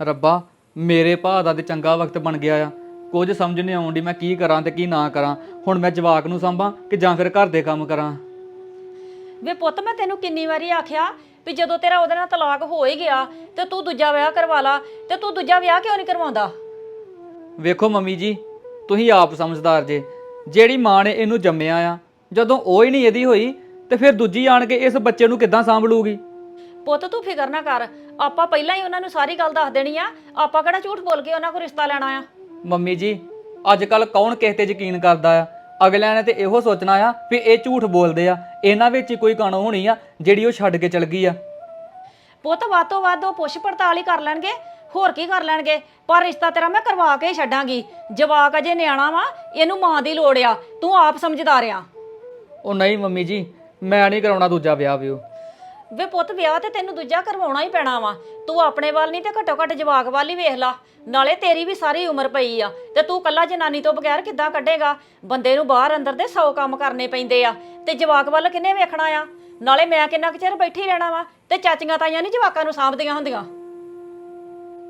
ਰੱਬਾ ਮੇਰੇ ਭਾ ਦਾ ਤੇ ਚੰਗਾ ਵਕਤ ਬਣ ਗਿਆ ਆ। ਕੁਝ ਸਮਝ ਨਹੀਂ ਆਉਂਦੀ ਮੈਂ ਕੀ ਕਰਾਂ ਤੇ ਕੀ ਨਾ ਕਰਾਂ। ਹੁਣ ਮੈਂ ਜਵਾਕ ਨੂੰ ਸੰਭਾਂ ਕਿ ਜਾਂ ਫਿਰ ਘਰ ਦੇ ਕੰਮ ਕਰਾਂ? ਵੇ ਪੁੱਤ ਮੈਂ ਤੈਨੂੰ ਕਿੰਨੀ ਵਾਰੀ ਆਖਿਆ ਵੀ ਜਦੋਂ ਤੇਰਾ ਉਹਦੇ ਨਾਲ ਤਲਾਕ ਹੋ ਹੀ ਗਿਆ ਤੇ ਤੂੰ ਦੂਜਾ ਵਿਆਹ ਕਰਵਾ ਲਾ ਤੇ ਤੂੰ ਦੂਜਾ ਵਿਆਹ ਕਿਉਂ ਨਹੀਂ ਕਰਵਾਉਂਦਾ? ਵੇਖੋ ਮੰਮੀ ਜੀ ਤੁਸੀਂ ਆਪ ਸਮਝਦਾਰ ਜੇ। ਜਿਹੜੀ ਮਾਂ ਨੇ ਇਹਨੂੰ ਜੰਮਿਆ ਆ ਜਦੋਂ ਉਹ ਹੀ ਨਹੀਂ ਇਹਦੀ ਹੋਈ ਤੇ ਫਿਰ ਦੂਜੀ ਆਣ ਕੇ ਇਸ ਬੱਚੇ ਨੂੰ ਕਿੱਦਾਂ ਸਾਂਭ ਲੂਗੀ ਪੁੱਤ ਤੂੰ ਫਿਕਰ ਨਾ ਕਰ। ਆਪਾਂ ਪਹਿਲਾਂ ਹੀ ਉਹਨਾਂ ਨੂੰ ਸਾਰੀ ਗੱਲ ਦੱਸ ਦੇਣੀ ਆ। ਆਪਾਂ ਕਿਹੜਾ ਝੂਠ ਬੋਲ ਕੇ ਉਹਨਾਂ ਕੋਲ ਰਿਸ਼ਤਾ ਲੈਣਾ ਆ? ਮੰਮੀ ਜੀ ਅੱਜ ਕੱਲ ਕੌਣ ਕਿਸੇ ਤੇ ਯਕੀਨ ਕਰਦਾ ਆ? ਅਗਲਿਆਂ ਨੇ ਤੇ ਇਹੋ ਸੋਚਣਾ ਆ ਵੀ ਇਹ ਝੂਠ ਬੋਲਦੇ ਆ। ਇਹਨਾਂ ਵਿੱਚ ਹੀ ਕੋਈ ਕਣੋ ਹੋਣੀ ਆ ਜਿਹੜੀ ਉਹ ਛੱਡ ਕੇ ਚਲ ਗਈ ਆ। ਪੁੱਤ ਵੱਧ ਤੋਂ ਵੱਧ ਉਹ ਪੁੱਛ ਪੜਤਾਲ ਹੀ ਕਰ ਲੈਣਗੇ। ਹੋਰ ਕੀ ਕਰ ਲੈਣਗੇ? ਪਰ ਰਿਸ਼ਤਾ ਤੇਰਾ ਮੈਂ ਕਰਵਾ ਕੇ ਹੀ ਛੱਡਾਂਗੀ। ਜਵਾਕ ਅਜੇ ਨਿਆਣਾ ਵਾ ਇਹਨੂੰ ਮਾਂ ਦੀ ਲੋੜ ਆ। ਤੂੰ ਆਪ ਸਮਝਦਾਰ ਆ। ਉਹ ਨਹੀਂ ਮੰਮੀ ਜੀ ਮੈਂ ਨਹੀਂ ਕਰਾਉਣਾ ਦੂਜਾ ਵਿਆਹ ਵਿਓ ਵੇ ਪੁੱਤ ਵਿਆਹ ਤੇ ਤੈਨੂੰ ਦੂਜਾ ਕਰਵਾਉਣਾ ਹੀ ਪੈਣਾ ਵਾ। ਤੂੰ ਆਪਣੇ ਵੱਲ ਨਹੀਂ ਤੇ ਘੱਟੋ ਘੱਟ ਜਵਾਕ ਵੱਲ ਹੀ ਵੇਖ ਲਾ। ਨਾਲੇ ਤੇਰੀ ਵੀ ਸਾਰੀ ਉਮਰ ਪਈ ਆ ਤੇ ਤੂੰ ਕੱਲਾ ਜਨਾਨੀ ਤੋਂ ਬਗੈਰ ਕਿੱਦਾਂ ਕੱਢੇਗਾ? ਬੰਦੇ ਨੂੰ ਬਾਹਰ ਅੰਦਰ ਦੇ 100 ਕੰਮ ਕਰਨੇ ਪੈਂਦੇ ਆ ਤੇ ਜਵਾਕ ਵੱਲ ਕਿੰਨੇ ਵੇਖਣਾ ਆ? ਨਾਲੇ ਮੈਂ ਕਿੰਨਾ ਕੁ ਚਿਰ ਬੈਠੀ ਰਹਿਣਾ ਵਾ ਤੇ ਚਾਚੀਆਂ ਤਾਈਆਂ ਨਹੀਂ ਜਵਾਕਾਂ ਨੂੰ ਸਾਂਭਦੀਆਂ ਹੁੰਦੀਆਂ?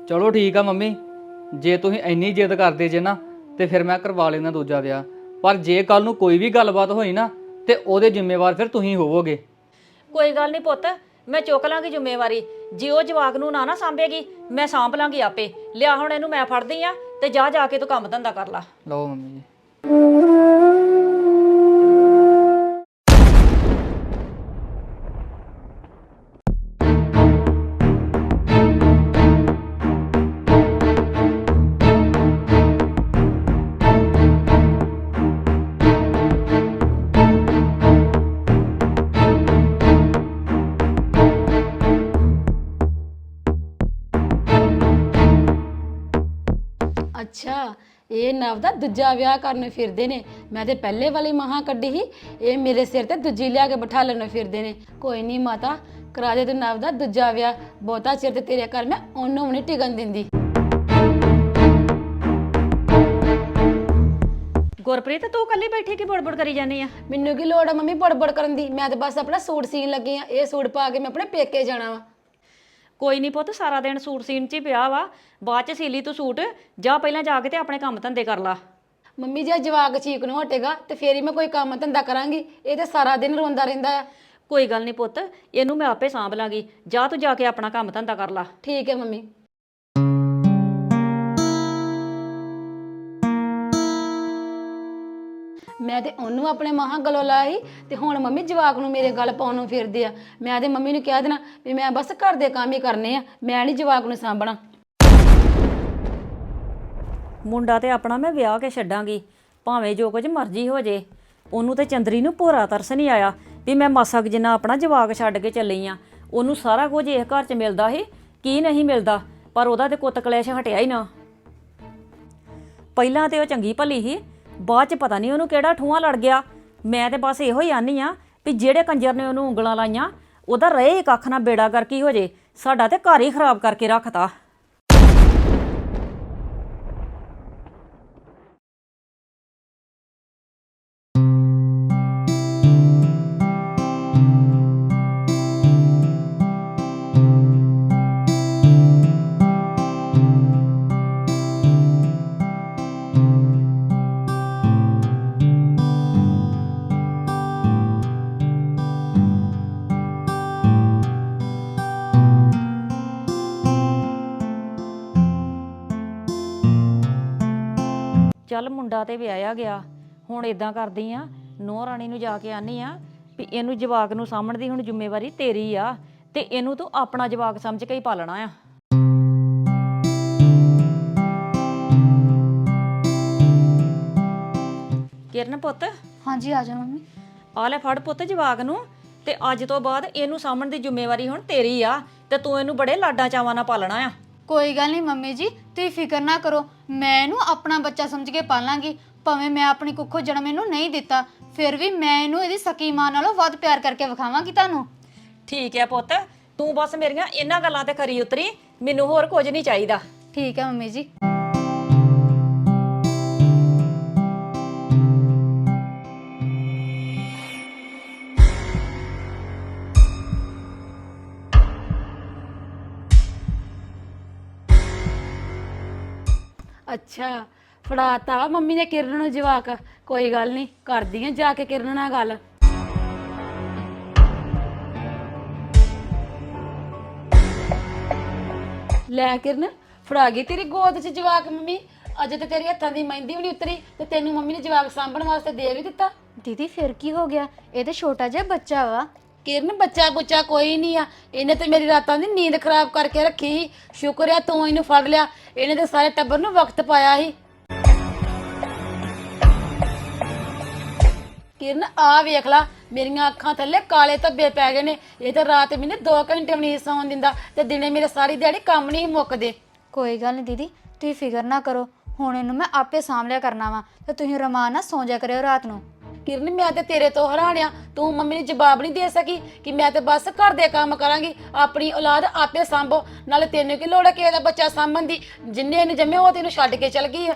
ਚਲੋ ਠੀਕ ਆ ਮੰਮੀ। ਜੇ ਤੁਸੀਂ ਇੰਨੀ ਜਿੱਦ ਕਰਦੇ ਜੇ ਨਾ, ਤੇ ਫਿਰ ਮੈਂ ਕਰਵਾ ਲੈਣਾ ਦੂਜਾ ਵਿਆਹ। ਪਰ ਜੇ ਕੱਲ ਨੂੰ ਕੋਈ ਵੀ ਗੱਲਬਾਤ ਹੋਈ ਨਾ, ਤੇ ਉਹਦੇ ਜ਼ਿੰਮੇਵਾਰ ਫਿਰ ਤੁਸੀਂ ਹੋਵੋਗੇ। ਕੋਈ ਗੱਲ ਨਹੀਂ ਪੁੱਤ, ਮੈਂ ਚੁੱਕ ਲਾਂਗੀ ਜ਼ਿੰਮੇਵਾਰੀ। ਜੇ ਉਹ ਜਵਾਕ ਨੂੰ ਨਾ ਨਾ ਸਾਂਭੇਗੀ, ਮੈਂ ਸਾਂਭ ਲਾਂਗੀ ਆਪੇ। ਲਿਆ ਹੁਣ ਇਹਨੂੰ ਮੈਂ ਫੜਦੀ ਆ ਤੇ ਜਾ ਜਾ ਕੇ ਤੂੰ ਕੰਮ ਧੰਦਾ ਕਰ ਲਾ। ਲਓ ਮੰਮੀ ਜੀ। ਇਹ ਨਵ ਦਾ ਦੂਜਾ ਵਿਆਹ ਕਰਨ ਫਿਰਦੇ ਨੇ। ਮੈਂ ਤੇ ਪਹਿਲੇ ਵਾਲੀ ਮਹਾ ਕੱਢੀ ਸੀ ਇਹ ਮੇਰੇ ਸਿਰ ਤੇ ਦੂਜੀ ਲਿਆ ਕੇ ਬਿਠਾ ਲੈਣ ਫਿਰਦੇ ਨੇ। ਕੋਈ ਨਹੀਂ ਮਾਤਾ ਕਰਾ ਦੇ ਤੇ ਨਵ ਦਾ ਦੂਜਾ ਵਿਆਹ। ਬਹੁਤਾ ਚਿਰ ਤੇ ਤੇਰੇ ਘਰ ਮੈਂ ਉਹਨੂੰ ਨਹੀਂ ਟਿਕਣ ਦਿੰਦੀ। ਗੁਰਪ੍ਰੀਤ ਤੂੰ ਕੱਲੀ ਬੈਠੀ ਕੀ ਬੜਬੜ ਕਰੀ ਜਾਨੀ ਆ? ਮੈਨੂੰ ਕੀ ਲੋੜ ਆ ਮੰਮੀ ਬੜਬੜ ਕਰਨ ਦੀ? ਮੈਂ ਤੇ ਬਸ ਆਪਣਾ ਸੂਟ ਸੀਨ ਲੱਗੀ ਆ। ਇਹ ਸੂਟ ਪਾ ਕੇ ਮੈਂ ਆਪਣੇ ਪੇਕੇ ਜਾਣਾ ਵਾ। ਕੋਈ ਨਹੀਂ ਪੁੱਤ ਸਾਰਾ ਦਿਨ ਸੂਟ ਸੀਨ 'ਚ ਹੀ ਪਿਆ ਵਾ। ਬਾਅਦ 'ਚ ਸੀ ਲਈ ਤੂੰ ਸੂਟ ਜਾ ਪਹਿਲਾਂ ਜਾ ਕੇ ਤੇ ਆਪਣੇ ਕੰਮ ਧੰਦੇ ਕਰ ਲਾ। ਮੰਮੀ ਜੇ ਜਵਾਕ ਚੀਕ ਨੂੰ ਹਟੇਗਾ ਤੇ ਫੇਰ ਹੀ ਮੈਂ ਕੋਈ ਕੰਮ ਧੰਦਾ ਕਰਾਂਗੀ। ਇਹ ਤੇ ਸਾਰਾ ਦਿਨ ਰੋਂਦਾ ਰਹਿੰਦਾ ਆ। ਕੋਈ ਗੱਲ ਨਹੀਂ ਪੁੱਤ ਇਹਨੂੰ ਮੈਂ ਆਪੇ ਸਾਂਭ ਲਾਂਗੀ। ਜਾ ਤੂੰ ਜਾ ਕੇ ਆਪਣਾ ਕੰਮ ਧੰਦਾ ਕਰ ਲਾ। ਠੀਕ ਹੈ ਮੰਮੀ। ਮੈਂ ਤੇ ਉਹਨੂੰ ਆਪਣੇ ਮਹਾਂ ਗਲੋਂ ਲਾਈ ਤੇ ਹੁਣ ਮੰਮੀ ਜਵਾਕ ਨੂੰ ਮੇਰੇ ਗੱਲ ਪਾਉਣ ਨੂੰ ਫਿਰਦੇ ਆ। ਮੈਂ ਤੇ ਮੰਮੀ ਨੂੰ ਕਹਿ ਦੇਣਾ ਵੀ ਮੈਂ ਬਸ ਘਰ ਦੇ ਕੰਮ ਹੀ ਕਰਨੇ ਆ, ਮੈਂ ਨਹੀਂ ਜਵਾਕ ਨੂੰ ਸਾਂਭਣਾ। ਮੁੰਡਾ ਤੇ ਆਪਣਾ ਮੈਂ ਵਿਆਹ ਕੇ ਛੱਡਾਂਗੀ, ਭਾਵੇਂ ਜੋ ਕੁਝ ਮਰਜ਼ੀ ਹੋ ਜੇ। ਉਹਨੂੰ ਤੇ ਚੰਦਰੀ ਨੂੰ ਪੂਰਾ ਤਰਸ ਨਹੀਂ ਆਇਆ ਵੀ ਮੈਂ ਮਾਸਾ ਕੁ ਜਿੰਨਾ ਆਪਣਾ ਜਵਾਕ ਛੱਡ ਕੇ ਚੱਲੀ ਆ। ਉਹਨੂੰ ਸਾਰਾ ਕੁਝ ਇਸ ਘਰ 'ਚ ਮਿਲਦਾ ਸੀ, ਕੀ ਨਹੀਂ ਮਿਲਦਾ, ਪਰ ਉਹਦਾ ਤੇ ਕੁੱਤ ਕਲੇਸ਼ ਹਟਿਆ ਹੀ ਨਾ। ਪਹਿਲਾਂ ਤੇ ਉਹ ਚੰਗੀ ਭਲੀ ਸੀ ਬਾਅਦ 'ਚ ਪਤਾ ਨਹੀਂ ਉਹਨੂੰ ਕਿਹੜਾ ਠੂਆ ਲੜ ਗਿਆ। ਮੈਂ ਤੇ ਬਸ ਇਹੋ ਹੀ ਆਨੀ ਆ ਵੀ ਜਿਹੜੇ ਕੰਜਰ ਨੇ ਉਹਨੂੰ ਉਂਗਲਾਂ ਲਾਈਆਂ, ਉਹਦਾ ਰਹੇ ਕੱਖ ਨਾ ਬੇੜਾ ਕਰਕੇ ਕੀ ਹੋ ਜੇ। ਸਾਡਾ ਤੇ ਘਰ ਹੀ ਖਰਾਬ ਕਰਕੇ ਰੱਖਤਾ। ਮੁੰਡਾ ਤੇ ਵਿਆਹਿਆ ਗਿਆ। ਹੁਣ ਇਦਾਂ ਕਰਦੀ ਆ ਨੂੰਹ ਰਾਣੀ ਨੂੰ ਜਾ ਕੇ ਆਨੀ ਆ ਵੀ ਇਹਨੂੰ ਜਵਾਕ ਨੂੰ ਸਾਂਭਣ ਦੀ ਹੁਣ ਜ਼ਿੰਮੇਵਾਰੀ ਤੇਰੀ ਆ ਤੇ ਇਹਨੂੰ ਤੂੰ ਆਪਣਾ ਜਵਾਕ ਸਮਝ ਕੇ ਹੀ ਪਾਲਣਾ ਆ। ਕਿਰਨ ਪੁੱਤ? ਹਾਂਜੀ ਆ ਜਾ ਮੰਮੀ। ਆ ਲੈ ਫੜ ਪੁੱਤ ਜਵਾਕ ਨੂੰ ਤੇ ਅੱਜ ਤੋਂ ਬਾਅਦ ਇਹਨੂੰ ਸਾਂਭਣ ਦੀ ਜ਼ਿੰਮੇਵਾਰੀ ਹੁਣ ਤੇਰੀ ਆ ਤੇ ਤੂੰ ਇਹਨੂੰ ਬੜੇ ਲਾਡਾਂ ਚਾਵਾਂ ਨਾਲ ਪਾਲਣਾ ਆ। ਕੋਈ ਗੱਲ ਨਹੀਂ ਮੰਮੀ ਜੀ ਤੁਸੀਂ ਫਿਕਰ ਨਾ ਕਰੋ। ਮੈਂ ਇਹਨੂੰ ਆਪਣਾ ਬੱਚਾ ਸਮਝ ਕੇ ਪਾਲਾਂਗੀ। ਭਾਵੇਂ ਮੈਂ ਆਪਣੀ ਕੁੱਖੋਂ ਜਨਮ ਇਹਨੂੰ ਨਹੀਂ ਦਿੱਤਾ ਫਿਰ ਵੀ ਮੈਂ ਇਹਨੂੰ ਇਹਦੀ ਸਕੀ ਮਾਂ ਨਾਲੋਂ ਵੱਧ ਪਿਆਰ ਕਰਕੇ ਵਿਖਾਵਾਂਗੀ ਤੁਹਾਨੂੰ। ਠੀਕ ਹੈ ਪੁੱਤ ਤੂੰ ਬਸ ਮੇਰੀਆਂ ਇਹਨਾਂ ਗੱਲਾਂ ਤੇ ਖਰੀ ਉਤਰੀ ਮੈਨੂੰ ਹੋਰ ਕੁਝ ਨਹੀਂ ਚਾਹੀਦਾ। ਠੀਕ ਹੈ ਮੰਮੀ ਜੀ। ਅੱਛਾ, ਫੜਾਤਾ ਮੰਮੀ ਨੇ ਕਿਰਨ ਨੂੰ ਜਵਾਕ। ਕੋਈ ਗੱਲ ਨਹੀਂ ਕਰਦੀ ਆ ਜਾ ਕੇ ਕਿਰਨ ਨਾਲ ਗੱਲ। ਲੈ ਕਿਰਨ, ਫੜਾ ਗਈ ਤੇਰੀ ਗੋਦ 'ਚ ਜਵਾਕ ਮੰਮੀ। ਅਜੇ ਤੇ ਤੇਰੇ ਹੱਥਾਂ ਦੀ ਮਹਿੰਦੀ ਵੀ ਨਹੀਂ ਉਤਰੀ ਤੇ ਤੈਨੂੰ ਮੰਮੀ ਨੇ ਜਵਾਕ ਸਾਂਭਣ ਵਾਸਤੇ ਦੇ ਵੀ ਦਿੱਤਾ। ਦੀਦੀ, ਫਿਰ ਕੀ ਹੋ ਗਿਆ? ਇਹ ਤੇ ਛੋਟਾ ਜਿਹਾ ਬੱਚਾ ਵਾ। ਕਿਰਨ, ਬੱਚਾ ਬੁੱਚਾ ਕੋਈ ਨਹੀਂ ਆ। ਇਹਨੇ ਤੇ ਮੇਰੀ ਰਾਤਾਂ ਦੀ ਨੀਂਦ ਖਰਾਬ ਕਰਕੇ ਰੱਖੀ ਸੀ। ਸ਼ੁਕਰ ਆ ਤੂੰ ਇਹਨੂੰ ਫੜ ਲਿਆ। ਇਹਨੇ ਤੇ ਸਾਰੇ ਟੱਬਰ ਨੂੰ ਵਕਤ ਪਾਇਆ ਸੀ। ਕਿਰਨ, ਆ ਵੇਖ ਲਾ। ਮੇਰੀਆਂ ਅੱਖਾਂ ਥੱਲੇ ਕਾਲੇ ਧੱਬੇ ਪੈ ਗਏ ਨੇ। ਇਹ ਤਾਂ ਰਾਤ ਮੈਨੂੰ 2 ਘੰਟੇ ਵੀ ਨਹੀਂ ਸੌਣ ਦਿੰਦਾ ਤੇ ਦਿਨੇ ਮੇਰੇ ਸਾਰੀ ਦਿਹਾੜੀ ਕੰਮ ਨਹੀਂ ਮੁੱਕਦੇ। ਕੋਈ ਗੱਲ ਨਹੀਂ ਦੀਦੀ, ਤੁਸੀਂ ਫਿਕਰ ਨਾ ਕਰੋ। ਹੁਣ ਇਹਨੂੰ ਮੈਂ ਆਪੇ ਸਾਂਭ ਲਿਆ ਕਰਨਾ ਵਾ। ਤੇ ਤੁਸੀਂ ਰਮਾਨ ਨਾਲ ਸੌਂ ਜਾ ਕਰਿਓ ਰਾਤ ਨੂੰ। ਕਿਰਨ ਮੈਂ ਤੇ ਤੇਰੇ ਤੋਂ ਹੈਰਾਨਿਆ ਤੂੰ ਮੰਮੀ ਨੂੰ ਜਵਾਬ ਨਹੀਂ ਦੇ ਸਕੀ ਕਿ ਮੈਂ ਤੇ ਬਸ ਘਰ ਦੇ ਕੰਮ ਕਰਾਂਗੀ। ਆਪਣੀ ਔਲਾਦ ਆਪੇ ਸੰਭੋ। ਨਾਲੇ ਤੈਨੂੰ ਕੀ ਲੋੜ ਹੈ ਕਿਸੇ ਦਾ ਬੱਚਾ ਸਾਂਭਣ ਦੀ? ਜਿੰਨੇ ਇਹਨੂੰ ਜੰਮਿਆ ਉਹ ਤੈਨੂੰ ਛੱਡ ਕੇ ਚਲ ਗਈ ਆ।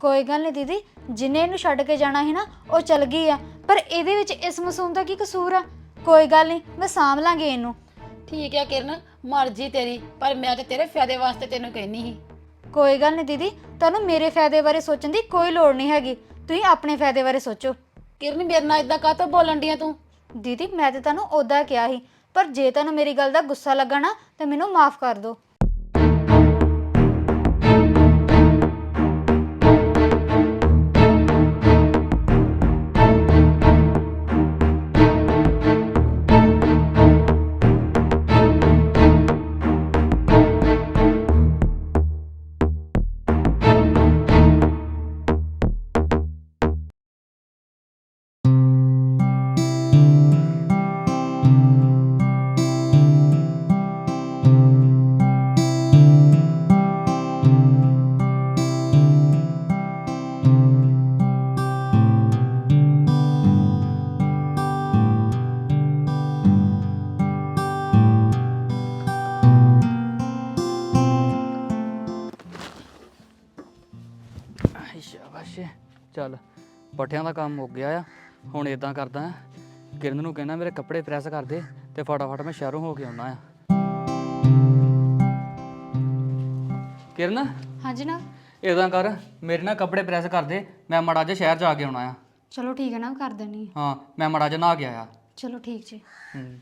ਕੋਈ ਗੱਲ ਨਹੀਂ ਦੀਦੀ ਜਿਨੇ ਇਹਨੂੰ ਛੱਡ ਕੇ ਜਾਣਾ ਸੀ ਨਾ ਉਹ ਚਲ ਗਈ ਆ। ਪਰ ਇਹਦੇ ਵਿੱਚ ਇਸ ਮਾਸੂਮ ਦਾ ਕੀ ਕਸੂਰ ਆ? ਕੋਈ ਗੱਲ ਨਹੀਂ ਮੈਂ ਸਾਂਭ ਲਾਂਗੇ ਇਹਨੂੰ। ਠੀਕ ਹੈ ਕਿਰਨ ਮਰਜ਼ੀ ਤੇਰੀ ਪਰ ਮੈਂ ਤੇ ਤੇਰੇ ਫਾਇਦੇ ਵਾਸਤੇ ਤੈਨੂੰ ਕਹਿਨੀ ਸੀ। ਕੋਈ ਗੱਲ ਨਹੀਂ ਦੀਦੀ ਤੁਹਾਨੂੰ ਮੇਰੇ ਫਾਇਦੇ ਬਾਰੇ ਸੋਚਣ ਦੀ ਕੋਈ ਲੋੜ ਨਹੀਂ ਹੈਗੀ। ਤੁਸੀਂ ਆਪਣੇ ਫਾਇਦੇ ਬਾਰੇ ਸੋਚੋ। ਕਿਰਨ ਮੇਰੇ ਨਾਲ ਇਦਾਂ ਕਾਹਤੋਂ ਬੋਲਣ ਡੀਆਂ ਤੂੰ? ਦੀਦੀ ਮੈਂ ਤੇ ਤੁਹਾਨੂੰ ਉਦਾਂ ਕਿਹਾ ਸੀ ਪਰ ਜੇ ਤੁਹਾਨੂੰ ਮੇਰੀ ਗੱਲ ਦਾ ਗੁੱਸਾ ਲੱਗਾ ਨਾ ਤਾਂ ਮੈਨੂੰ ਮਾਫ ਕਰ ਦਿਓ। ਦਾ ਕੰਮ ਮੁੱਕ ਗਿਆ ਆ। ਹੁਣ ਇਦਾਂ ਕਰਦਾ ਕਿਰਨ ਨੂੰ ਕਹਿਣਾ ਮੇਰੇ ਕੱਪੜੇ ਪ੍ਰੈਸ ਕਰ ਦੇ ਤੇ ਫਟਾਫਟ ਮੈਂ ਸ਼ਹਿਰੋਂ ਹੋ ਕੇ ਆਉਣਾ ਆ। ਕਿਰਨ? ਹਾਂਜੀ ਨਾ। ਇਦਾਂ ਕਰ ਮੇਰੇ ਨਾਲ ਕੱਪੜੇ ਪ੍ਰੈਸ ਕਰ ਦੇ ਮੈਂ ਮਾੜਾ ਜਿਹਾ ਸ਼ਹਿਰ ਜਾ ਕੇ ਆਉਣਾ ਆ। ਚਲੋ ਠੀਕ ਹੈ ਨਾ ਕਰ ਦੇਣੀ ਹਾਂ ਮੈਂ ਮਾੜਾ ਜਿਹਾ ਨਹਾ ਕੇ ਆਇਆ। ਚਲੋ ਠੀਕ ਜੀ। ਹੂੰ।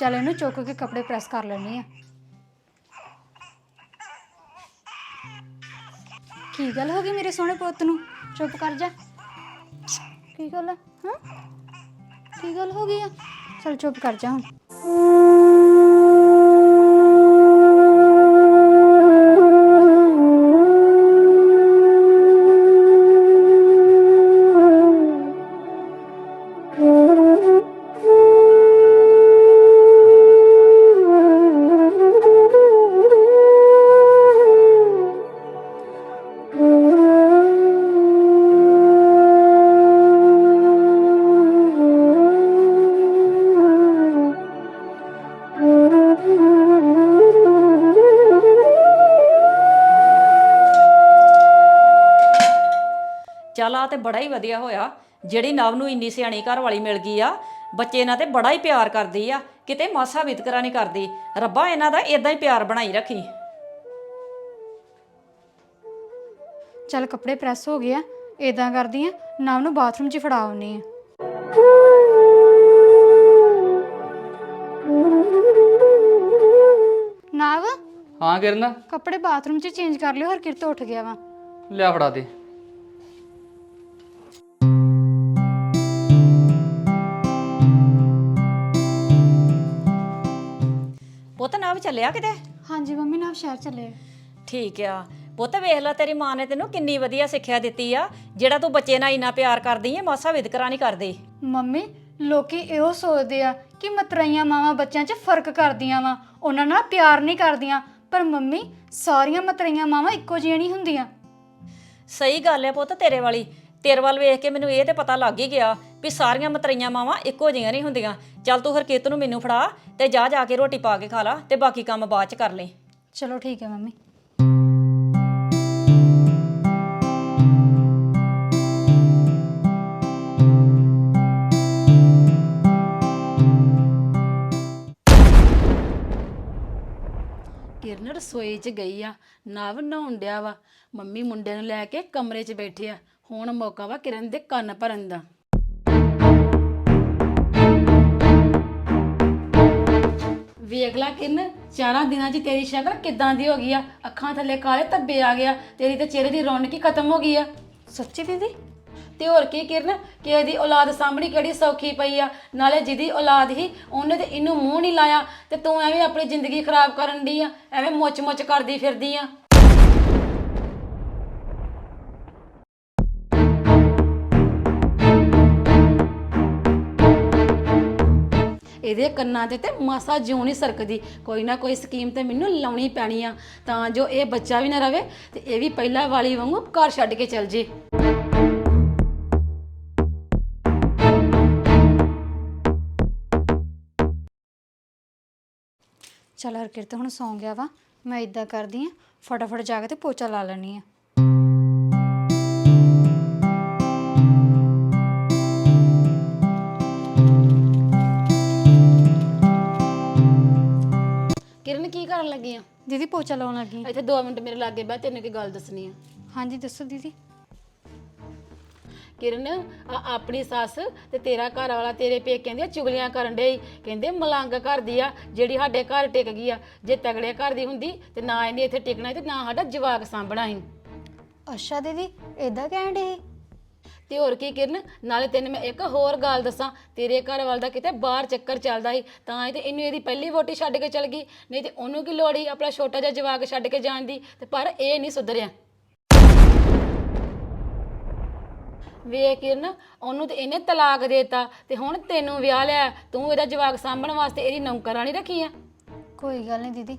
ਚੱਲ ਇਹਨੂੰ ਚੁੱਕ ਕੇ ਕੱਪੜੇ ਪ੍ਰੈਸ ਕਰ ਲੈਣੇ ਆ ਕੀ ਗੱਲ ਹੋ ਗਈ ਮੇਰੇ ਸੋਹਣੇ ਪੁੱਤ ਨੂੰ? ਚੁੱਪ ਕਰ ਜਾ। ਕੀ ਗੱਲ ਹਾਂ? ਕੀ ਗੱਲ ਹੋ ਗਈ ਆ? ਚਲ ਚੁੱਪ ਕਰ ਜਾ ਹੁਣ। ਆ ਤੇ ਬੜਾ ਹੀ ਵਧੀਆ ਹੋਇਆ। ਜਿਹੜੀ ਨਵ ਨੂੰ ਇੰਨੀ ਸਿਆਣੀ ਘਰ ਵਾਲੀ ਮਿਲ ਗਈ ਆ ਬੱਚੇ ਨਾਲ ਤੇ ਬੜਾ ਹੀ ਪਿਆਰ ਕਰਦੀ ਆ ਕਿਤੇ ਮਾਸਾ ਵਿਤਕਰਾ ਨਹੀਂ ਕਰਦੀ। ਰੱਬਾ ਇਹਨਾਂ ਦਾ ਇਦਾਂ ਹੀ ਪਿਆਰ ਬਣਾਈ ਰੱਖੀ। ਚੱਲ ਕੱਪੜੇ ਪ੍ਰੈਸ ਹੋ ਗਏ ਆ ਇਦਾਂ ਕਰਦੀ ਆ ਨਾ ਉਹਨੂੰ ਬਾਥਰੂਮ 'ਚ ਹੀ ਫੜਾ ਆਉਣੀ ਆ। ਨਾਵ? ਹਾਂ ਕਿਰਨ। ਕੱਪੜੇ ਬਾਥਰੂਮ 'ਚ ਚੇਂਜ ਕਰ ਲਿਓ ਹਰਕਿਤ ਉੱਠ ਗਿਆ ਵਾ। ਲਿਆ ਫੜਾ ਦੇ। ਪੁੱਤ ਨਵ ਚੱਲਿਆ ਕਿਤੇ? ਹਾਂਜੀ ਮੰਮੀ ਨਾਲ ਸ਼ਹਿਰ ਚੱਲੇ ਠੀਕ ਆ। ਪੁੱਤ ਵੇਖ ਲੈ ਤੇਰੀ ਮਾਂ ਨੇ ਤੈਨੂੰ ਕਿੰਨੀ ਵਧੀਆ ਸਿੱਖਿਆ ਦਿੱਤੀ ਆ। ਜਿਹੜਾ ਤੂੰ ਬੱਚੇ ਨਾਲ ਇੰਨਾ ਪਿਆਰ ਕਰਦੀ ਏ ਮਾਸਾ ਵਿਤਕਰਾ ਨਹੀਂ ਕਰਦੀ। ਮੰਮੀ ਲੋਕੀ ਇਹੋ ਸੋਚਦੇ ਆ ਕਿ ਮਤਰਈਆਂ ਮਾਵਾਂ ਬੱਚਿਆਂ 'ਚ ਫ਼ਰਕ ਕਰਦੀਆਂ ਵਾ। ਉਹਨਾਂ ਨਾਲ ਪਿਆਰ ਨਹੀਂ ਕਰਦੀਆਂ। ਪਰ ਮੰਮੀ ਸਾਰੀਆਂ ਮਤਰਈਆਂ ਮਾਵਾਂ ਇੱਕੋ ਜਿਹੀਆਂ ਨਹੀਂ ਹੁੰਦੀਆਂ। ਸਹੀ ਗੱਲ ਹੈ ਪੁੱਤ ਤੇਰੇ ਵਾਲੀ। ਤੇਰੇ ਵੱਲ ਵੇਖ ਕੇ ਮੈਨੂੰ ਇਹ ਤੇ ਪਤਾ ਲੱਗ ਹੀ ਗਿਆ ਵੀ ਸਾਰੀਆਂ ਮਤਰਈਆਂ ਮਾਵਾਂ ਇੱਕੋ ਜਿਹੀਆਂ ਨਹੀਂ ਹੁੰਦੀਆਂ। ਚੱਲ ਤੂੰ ਹਰਕੀਤ ਨੂੰ ਮੈਨੂੰ ਫੜਾ ਤੇ ਜਾ ਜਾ ਕੇ ਰੋਟੀ ਪਾ ਕੇ ਖਾ ਲਾ ਤੇ ਬਾਕੀ ਕੰਮ ਬਾਅਦ ਚ ਕਰ ਲਈ ਚਲੋ ਠੀਕ ਹੈ ਮੰਮੀ। ਕਿਰਨ ਰਸੋਈ 'ਚ ਗਈ ਆ, ਨਵ ਨਹਾਉਣ ਡਿਆ ਵਾ। ਮੰਮੀ ਮੁੰਡੇ ਨੂੰ ਲੈ ਕੇ ਕਮਰੇ 'ਚ ਬੈਠੇ ਆ। ਹੁਣ ਮੌਕਾ ਵਾ ਕਿਰਨ ਦੇ ਕੰਨ ਭਰਨ ਦਾ। ਵੇਖ ਲਾ ਕਿਰਨ ਚਾਰਾਂ ਦਿਨਾਂ 'ਚ ਤੇਰੀ ਸ਼ਕਲ ਕਿੱਦਾਂ ਦੀ ਹੋ ਗਈ ਆ? ਅੱਖਾਂ ਥੱਲੇ ਕਾਲੇ ਧੱਬੇ ਆ ਗਿਆ ਤੇਰੀ ਤੇ ਚਿਹਰੇ ਦੀ ਰੌਣਕ ਹੀ ਖਤਮ ਹੋ ਗਈ ਆ। ਸੱਚੀ ਦੀਦੀ? ਤੇ ਹੋਰ ਕੀ ਕਿਰਨ ਕਿਸੇ ਦੀ ਔਲਾਦ ਸਾਂਭਣੀ ਕਿਹੜੀ ਸੌਖੀ ਪਈ ਆ? ਨਾਲੇ ਜਿਹਦੀ ਔਲਾਦ ਹੀ ਉਹਨੇ ਤੇ ਇਹਨੂੰ ਮੂੰਹ ਨਹੀਂ ਲਾਇਆ ਤੇ ਤੂੰ ਐਵੇਂ ਆਪਣੀ ਜ਼ਿੰਦਗੀ ਖਰਾਬ ਕਰਨ ਦੀ ਆ ਐਵੇਂ ਮੁੱਚ-ਮੁੱਚ ਕਰਦੀ ਫਿਰਦੀ ਆ। ਇਹਦੇ ਕੰਨਾਂ ਤੇ ਤੇ ਮਾਸਾ ਜਿਉਂ ਨਹੀਂ ਸਰਕਦੀ। ਕੋਈ ਨਾ ਕੋਈ ਸਕੀਮ ਤੇ ਮੈਨੂੰ ਲਾਉਣੀ ਪੈਣੀ ਆ। ਤਾਂ ਜੋ ਇਹ ਬੱਚਾ ਵੀ ਨਾ ਰਵੇ ਤੇ ਇਹ ਵੀ ਪਹਿਲਾਂ ਵਾਲੀ ਵਾਂਗੂ ਘਰ ਛੱਡ ਕੇ ਚੱਲ ਜੇ। ਚਲ ਹਰਕਿਰਤ, ਹੁਣ ਸੌਂ ਗਿਆ ਵਾ। ਮੈਂ ਇਦਾਂ ਕਰਦੀ ਆ। ਫਟਾਫਟ ਜਾ ਕੇ ਤੇ ਪੋਚਾ ਲਾ ਲੈਣੀ ਆ। ਦੀਦੀ ਪੋਚਾ ਲਾਉਣ ਲੱਗੀ ਇੱਥੇ 2 ਮਿੰਟ ਮੇਰੇ ਲਾਗੇ ਬਹਿ ਤੈਨੂੰ ਕੀ ਗੱਲ ਦੱਸਣੀ ਆ। ਹਾਂਜੀ ਦੱਸੋ ਦੀਦੀ। ਕਿਰਨ ਆ ਆਪਣੀ ਸੱਸ ਤੇ ਤੇਰਾ ਘਰ ਵਾਲਾ ਤੇਰੇ ਪੇਕਿਆਂ ਦੀਆਂ ਚੁਗਲੀਆਂ ਕਰਨ ਡੇ ਕਹਿੰਦੇ ਮਲੰਗ ਘਰ ਦੀ ਆ ਜਿਹੜੀ ਸਾਡੇ ਘਰ ਟਿਕ ਗਈ ਆ। ਜੇ ਤਗੜੇ ਘਰ ਦੀ ਹੁੰਦੀ ਤੇ ਨਾ ਇਹਨੇ ਇੱਥੇ ਟਿਕਣਾ ਸੀ ਤੇ ਨਾ ਸਾਡਾ ਜਵਾਕ ਸਾਂਭਣਾ ਸੀ। ਅੱਛਾ ਦੀਦੀ ਇਦਾਂ ਕਹਿਣ ਡੇ ਤੇ ਹੋਰ ਕੀ ਕਿਰਨ? ਨਾਲੇ ਤੈਨੂੰ ਮੈਂ ਇੱਕ ਹੋਰ ਗੱਲ ਦੱਸਾਂ। ਤੇਰੇ ਘਰ ਵਾਲ ਦਾ ਕਿਤੇ ਬਾਹਰ ਚੱਕਰ ਚੱਲਦਾ ਸੀ, ਤਾਂ ਹੀ ਤੇ ਇਹਨੂੰ ਇਹਦੀ ਪਹਿਲੀ ਵੋਟੀ ਛੱਡ ਕੇ ਚਲ ਗਈ। ਨਹੀਂ ਤੇ ਉਹਨੂੰ ਕੀ ਲੋੜ ਸੀ ਆਪਣਾ ਛੋਟਾ ਜਿਹਾ ਜਵਾਕ ਛੱਡ ਕੇ ਜਾਣ ਦੀ? ਤੇ ਪਰ ਇਹ ਨਹੀਂ ਸੁਧਰਿਆ। ਵੇ ਕਿਰਨ, ਉਹਨੂੰ ਤੇ ਇਹਨੇ ਤਲਾਕ ਦੇਤਾ ਤੇ ਹੁਣ ਤੈਨੂੰ ਵਿਆਹ ਲਿਆ। ਤੂੰ ਇਹਦਾ ਜਵਾਕ ਸਾਂਭਣ ਵਾਸਤੇ ਇਹਦੀ ਨੌਕਰਾਨੀ ਰੱਖੀ ਆ। ਕੋਈ ਗੱਲ ਨਹੀਂ ਦੀਦੀ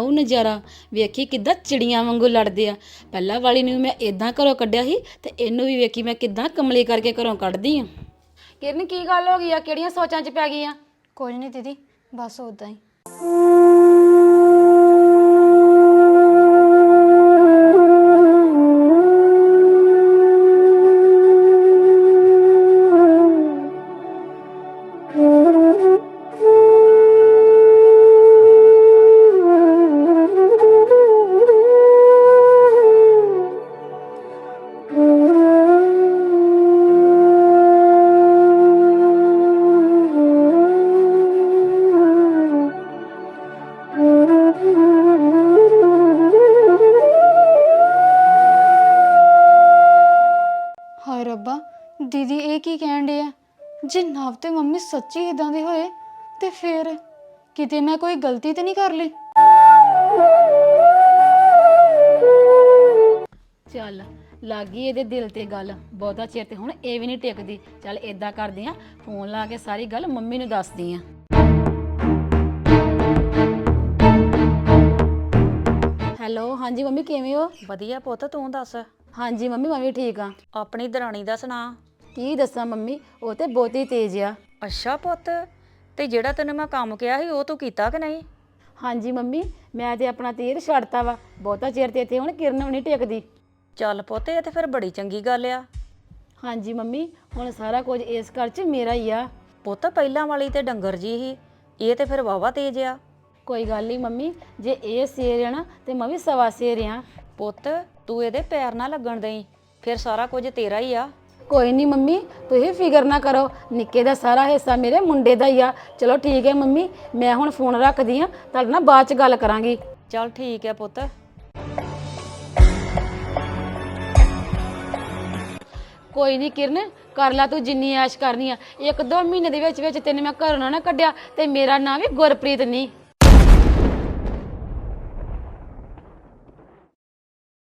ਆਉ ਨਜ਼ਾਰਾ। ਵੇਖੀ ਕਿੱਦਾਂ ਚਿੜੀਆਂ ਵਾਂਗੂ ਲੜਦੇ ਆ। ਪਹਿਲਾਂ ਵਾਲੀ ਨੂੰ ਮੈਂ ਇਦਾਂ ਘਰੋਂ ਕੱਢਿਆ ਸੀ ਤੇ ਇਹਨੂੰ ਵੀ ਵੇਖੀ ਮੈਂ ਕਿੱਦਾਂ ਕਮਲੀ ਕਰਕੇ ਘਰੋਂ ਕੱਢਦੀ ਆ। ਕਿਰਨ ਕੀ ਗੱਲ ਹੋ ਗਈ ਆ? ਕਿਹੜੀਆਂ ਸੋਚਾਂ 'ਚ ਪੈ ਗਈ ਆ? ਕੁਝ ਨਹੀਂ ਦੀਦੀ ਬਸ ਉਦਾਂ ਹੀ। ਜੇ ਨਵ ਤੇ ਮੰਮੀ ਸੱਚੀ ਇਦਾਂ ਦੇ ਹੋਏ ਤੇ ਫਿਰ ਕਿਤੇ ਮੈਂ ਕੋਈ ਗਲਤੀ ਤੇ ਨਹੀਂ ਕਰ ਲਈ? ਚੱਲ ਲੱਗੀ ਇਹਦੇ ਦਿਲ ਤੇ ਗੱਲ ਬਹੁਤਾ ਚਿਰ ਤੇ ਹੁਣ ਇਹ ਵੀ ਨਹੀਂ ਟਿਕਦੀ। ਚੱਲ ਏਦਾਂ ਕਰਦੀ ਆ ਫੋਨ ਲਾ ਕੇ ਸਾਰੀ ਗੱਲ ਮੰਮੀ ਨੂੰ ਦੱਸਦੀ ਆ। ਹੈਲੋ ਹਾਂਜੀ ਮੰਮੀ ਕਿਵੇਂ ਹੋ? ਵਧੀਆ ਪੁੱਤ ਤੂੰ ਦੱਸ। ਹਾਂਜੀ ਮੰਮੀ ਮੈਂ ਵੀ ਠੀਕ ਆ। ਆਪਣੀ ਦਰਾਣੀ ਦਾ ਸੁਣਾ। ਕੀ ਦੱਸਾਂ ਮੰਮੀ ਉਹ ਤੇ ਬਹੁਤੀ ਤੇਜ਼ ਆ। ਅੱਛਾ ਪੁੱਤ ਤੇ ਜਿਹੜਾ ਤੈਨੂੰ ਮੈਂ ਕੰਮ ਕਿਹਾ ਸੀ ਉਹ ਤੂੰ ਕੀਤਾ ਕਿ ਨਹੀਂ? ਹਾਂਜੀ ਮੰਮੀ ਮੈਂ ਤੇ ਆਪਣਾ ਤੀਰ ਛੱਡਤਾ ਵਾ ਬਹੁਤਾ ਚਿਰ ਤੇ ਇੱਥੇ ਹੁਣ ਕਿਰਨ ਵੀ ਨਹੀਂ ਟਿਕਦੀ। ਚੱਲ ਪੁੱਤ ਇਹ ਤੇ ਫਿਰ ਬੜੀ ਚੰਗੀ ਗੱਲ ਆ। ਹਾਂਜੀ ਮੰਮੀ ਹੁਣ ਸਾਰਾ ਕੁਝ ਇਸ ਘਰ 'ਚ ਮੇਰਾ ਹੀ ਆ। ਪੁੱਤ ਪਹਿਲਾਂ ਵਾਲੀ ਤੇ ਡੰਗਰ ਜੀ ਹੀ ਇਹ ਤੇ ਫਿਰ ਵਾਵਾ ਤੇਜ ਆ। ਕੋਈ ਗੱਲ ਨਹੀਂ ਮੰਮੀ ਜੇ ਇਹ ਸੇਰ ਆ ਨਾ ਤੇ ਮੈਂ ਵੀ ਸਵਾ ਸੇਰ ਆ। ਪੁੱਤ ਤੂੰ ਇਹਦੇ ਪੈਰ ਨਾ ਲੱਗਣ ਦੇਈ ਫਿਰ ਸਾਰਾ ਕੁਝ ਤੇਰਾ ਹੀ ਆ। ਕੋਈ ਨਹੀਂ ਮੰਮੀ ਤੁਸੀਂ ਫਿਕਰ ਨਾ ਕਰੋ। ਨਿੱਕੇ ਦਾ ਸਾਰਾ ਹਿੱਸਾ ਮੇਰੇ ਮੁੰਡੇ ਦਾ ਹੀ ਆ। ਚਲੋ ਠੀਕ ਹੈ ਮੰਮੀ ਮੈਂ ਹੁਣ ਫੋਨ ਰੱਖਦੀ ਆ ਤੁਹਾਡੇ ਨਾਲ ਬਾਅਦ ਚ ਗੱਲ ਕਰਾਂਗੀ। ਚੱਲ ਠੀਕ ਹੈ ਪੁੱਤ। ਕੋਈ ਨਹੀਂ ਕਿਰਨ ਕਰ ਲਾ ਤੂੰ ਜਿੰਨੀ ਐਸ਼ ਕਰਨੀ ਆ। ਇੱਕ ਦੋ ਮਹੀਨੇ ਦੇ ਵਿੱਚ ਵਿੱਚ ਤੈਨੂੰ ਮੈਂ ਘਰੋਂ ਨਾ ਕੱਢਿਆ ਤੇ ਮੇਰਾ ਨਾਂ ਵੀ ਗੁਰਪ੍ਰੀਤ ਨਹੀਂ